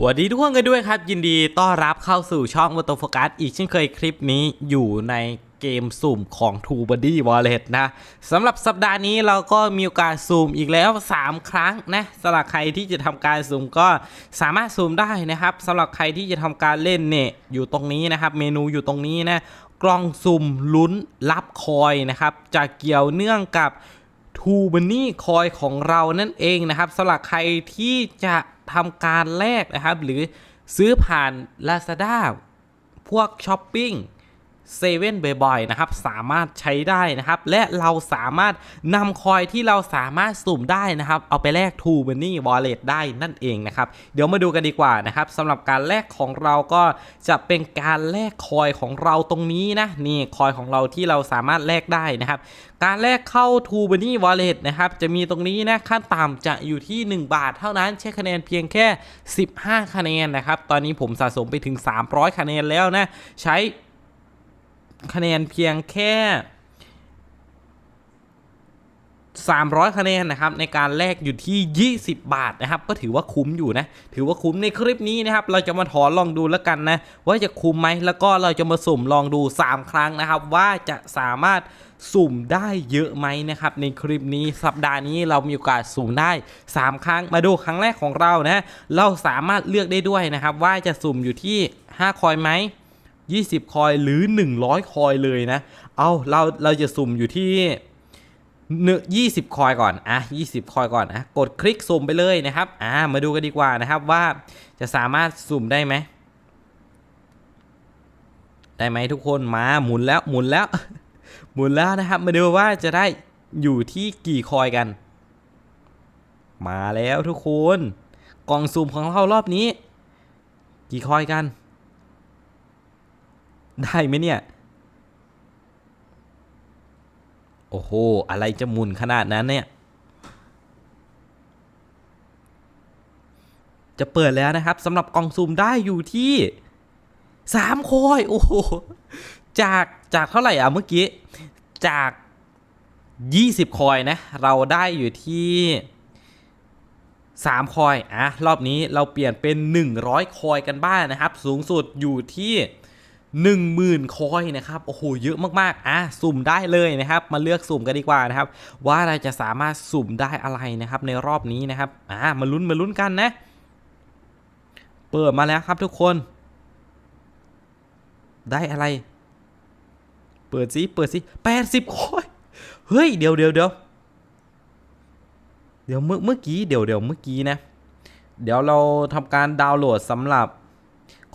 สวัสดีทุกคนกันด้วยครับ ยินดีต้อนรับเข้าสู่ช่องม o ตโฟกัสอีกเช่นเคยคลิปนี้อยู่ในเกมสุ่มของ t ูบ b ดี้ Wallet นะสำหรับสัปดาห์นี้เราก็มีโอกาสสุ่มอีกแล้ว 3 ครั้งนะสำหรับใครที่จะทำการสุ่มก็สามารถสุ่มได้นะครับสำหรับใครที่จะทำการเล่นเนี่ยอยู่ตรงนี้นะครับ เมนูอยู่ตรงนี้นะกล่องสุ่มลุ้นรับคอยนะครับจะเกี่ยวเนื่องกับทูบันนี่คอยของเรานั่นเองนะครับสำหรับใครที่จะ ทำการแลกนะครับ หรือซื้อผ่าน Lazada พวกช้อปปิ้ง เซเว่นบ่อยๆนะครับสามารถใช้ได้นะครับและเราสามารถนำคอยที่เราสามารถสุ่มได้นะครับเอาไปแลก t ูบันนี่วอลเล็ตได้นั่นเองนะครับเดี๋ยวมาดูกันดีกว่านะครับสำหรับการแลกของเราก็จะเป็นการแลกคอยของเราตรงนี้นะนี่คอยของเราที่เราสามารถแลกได้นะครับการแลกเข้า t ูบันนี่วอลเล็ตนะครับจะมีตรงนี้นะขั้นต่ำจะอยู่ที่ 1 บาท เท่านั้นใช้คะแนนเพียงแค่ 15 คะแนนนะครับตอนนี้ผมสะสมไปถึง 300 คะแนนแล้วนะใช้ คะแนนเพียงแค่ 300 คะแนนนะครับ ในการแลกอยู่ที่ 20 บาทนะครับ ก็ถือว่าคุ้มอยู่นะ ถือว่าคุ้มในคลิปนี้นะครับ เราจะมาถอนลองดูแล้วกันนะ ว่าจะคุ้มไหมแล้วก็เราจะมาสุ่มลองดู 3 ครั้งนะครับ ว่าจะสามารถสุ่มได้เยอะไหมนะครับ ในคลิปนี้สัปดาห์นี้เรามีโอกาสสุ่มได้ 3 ครั้งมาดูครั้งแรกของเรานะ เราสามารถเลือกได้ด้วยนะครับ ว่าจะสุ่มอยู่ที่ 5 คอยไหม 20 คอยหรือ 100 คอยเลยนะ เอาเราเราจะสุ่มอยู่ที่เนื้อ20 คอยก่อน อะ 20 คอยก่อนนะกดคลิกสุ่มไปเลยนะครับ อ่า มาดูกันดีกว่านะครับว่าจะสามารถสุ่มได้ไหม ได้ไหมทุกคน มาหมุนแล้วหมุนแล้ว หมุนแล้วนะครับ มาดูว่าจะได้อยู่ที่กี่คอยกัน มาแล้วทุกคน กล่องสุ่มของเรารอบนี้ กี่คอยกัน ได้ไหมเนี่ย โอ้โห อะไรจะหมุนขนาดนั้นเนี่ย จะเปิดแล้วนะครับสำหรับกล่องซูมได้อยู่ที่3คอยโอ้โห จากจากเท่าไหร่อะเมื่อกี้ จาก 20 คอยนะ เราได้อยู่ที่ 3 คอย อะ รอบนี้เราเปลี่ยนเป็น 100 คอยกันบ้างนะครับ สูงสุดอยู่ที่ 10,000คอยนะครับโอ้โหเยอะมากๆอะสุ่มได้เลยนะครับ มาเลือกสุ่มกันดีกว่านะครับ ว่าเราจะสามารถสุ่มได้อะไรนะครับ ในรอบนี้นะครับอะมาลุ้นมาลุ้นกันนะ เปิดมาแล้วครับทุกคน ได้อะไร เปิดสิเปิดสิ80คอยเฮ้ยเดี๋ยวเดี๋ยวเดี๋ยวเดี๋ยวเมื่อเมื่อกี้เดี๋ยวเดี๋ยวเมื่อกี้นะ เดี๋ยวเราทำการดาวน์โหลดสำหรับ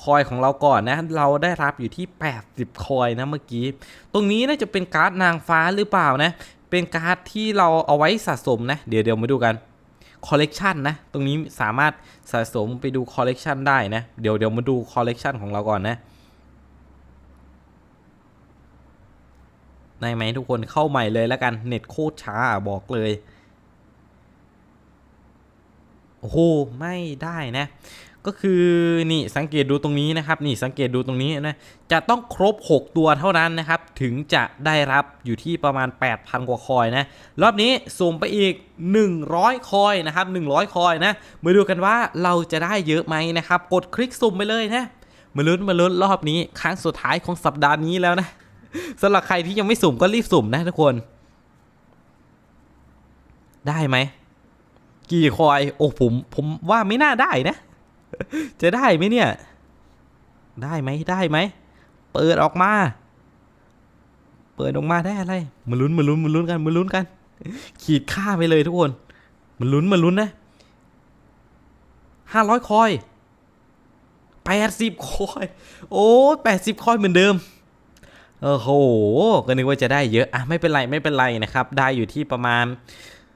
คอยของเราก่อนนะ เราได้รับอยู่ที่ 80 คอยนะเมื่อกี้ ตรงนี้น่าจะเป็นการ์ดนางฟ้าหรือเปล่านะ เป็นการ์ดที่เราเอาไว้สะสมนะ เดี๋ยวเดี๋ยวมาดูกันคอลเลกชันนะ ตรงนี้สามารถสะสมไปดูคอลเลกชันได้นะ เดี๋ยวเดี๋ยวมาดูคอลเลกชันของเราก่อนนะได้ไหมทุกคนเข้าใหม่เลยแล้วกัน เน็ตโคตรช้าบอกเลย โอ้โห ไม่ได้นะ ก็คือนี่สังเกตดูตรงนี้นะครับนี่สังเกตดูตรงนี้นะจะต้องครบ 6 ตัวเท่านั้นนะครับ ถึงจะได้รับอยู่ที่ประมาณ 8,000 กว่าคอยนะ รอบนี้สุ่มไปอีก 100 คอยนะครับ 100 คอยนะมาดูกันว่าเราจะได้เยอะไหมนะครับ กดคลิกสุ่มไปเลยนะมาลุ้นมาลุ้นรอบนี้ครั้งสุดท้ายของสัปดาห์นี้แล้วนะสำหรับใครที่ยังไม่สุ่มก็รีบสุ่มนะทุกคน ได้ไหมกี่คอย โอ้ผมผมว่าไม่น่าได้นะ จะได้ไหมเนี่ย ได้ไหมได้ไหม เปิดออกมา เปิดออกมาได้อะไร มาลุ้นมาลุ้นมาลุ้นกันมาลุ้นกัน ขีดค่าไปเลยทุกคน มาลุ้นมาลุ้นนะห้าร้อยคอยแปดสิบคอย โอ้แปดสิบคอยเหมือนเดิมโอ้โห ก็นึกว่าจะได้เยอะ อะ ไม่เป็นไร ไม่เป็นไรนะครับ ได้อยู่ที่ประมาณ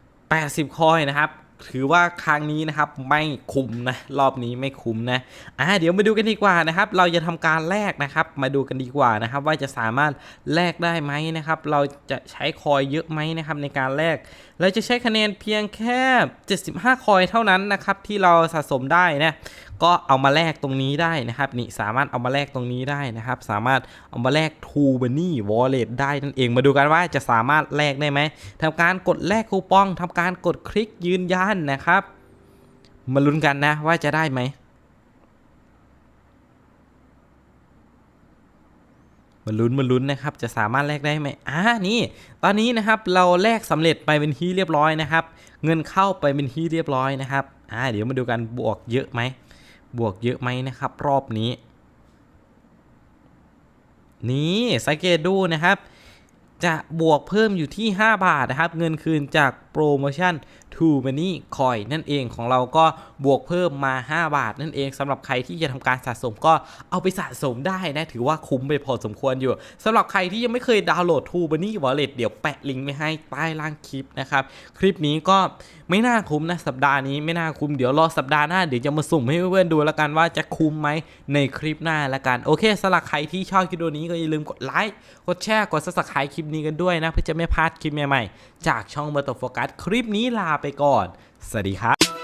80 คอยนะครับ ถือว่าครั้งนี้นะครับไม่คุ้มนะรอบนี้ไม่คุ้มนะอะเดี๋ยวมาดูกันดีกว่านะครับ เราจะทำการแลกนะครับ มาดูกันดีกว่านะครับ ว่าจะสามารถแลกได้ไหมนะครับ เราจะใช้คอยเยอะไหมนะครับในการแลกเราจะใช้คะแนนเพียงแค่ 75 คอยเท่านั้นนะครับที่เราสะสมได้นะก็เอามาแลกตรงนี้ได้นะครับนี่สามารถเอามาแลกตรงนี้ได้นะครับ สามารถเอามาแลก t ูบันนี่วอลเล็ตได้นั่นเองมาดูกันว่าจะสามารถแลกได้ไหมทำการกดแลกคูปองทำการกดคลิกยืนยันานนะครับ มาลุ้นกันนะว่าจะได้ไหม มาลุ้นมาลุ้นนะครับ จะสามารถแลกได้ไหมอ่านี่ ตอนนี้นะครับเราแลกสำเร็จไปเป็นที่เรียบร้อยนะครับ เงินเข้าไปเป็นที่เรียบร้อยนะครับอ่าเดี๋ยวมาดูกันบวกเยอะไหม บวกเยอะไหมนะครับ รอบนี้ นี่สังเกตดูนะครับจะบวกเพิ่มอยู่ที่ 5 บาทนะครับ เงินคืนจาก โปรโมชั่น To Money Coin นั่นเองของเราก็บวกเพิ่มมา 5 บาท นั่นเองสำหรับใครที่จะทำการสะสมก็เอาไปสะสมได้นะ ถือว่าคุ้มไปพอสมควรอยู่สำหรับใครที่ยังไม่เคยดาวน์โหลด To Money Wallet เดี๋ยวแปะลิงก์ไว้ให้ใต้ล่างคลิปนะครับ คลิปนี้ก็ไม่น่าคุ้มนะสัปดาห์นี้ไม่น่าคุ้มเดี๋ยวรอสัปดาห์หน้าเดี๋ยวจะมาสุ่มให้เพื่อนๆดูแล้วกันว่าจะคุ้มไหมในคลิปหน้าละกันโอเคสำหรับใครที่ชอบคลิปนี้ก็อย่าลืมกดไลค์กดแชร์กด subscribe คลิปนี้กันด้วยนะเพื่อจะไม่พลาดคลิปใหม่ๆจากช่องเบอร์ตโฟกัสคลิปนี้ลาไปก่อน สวัสดีครับ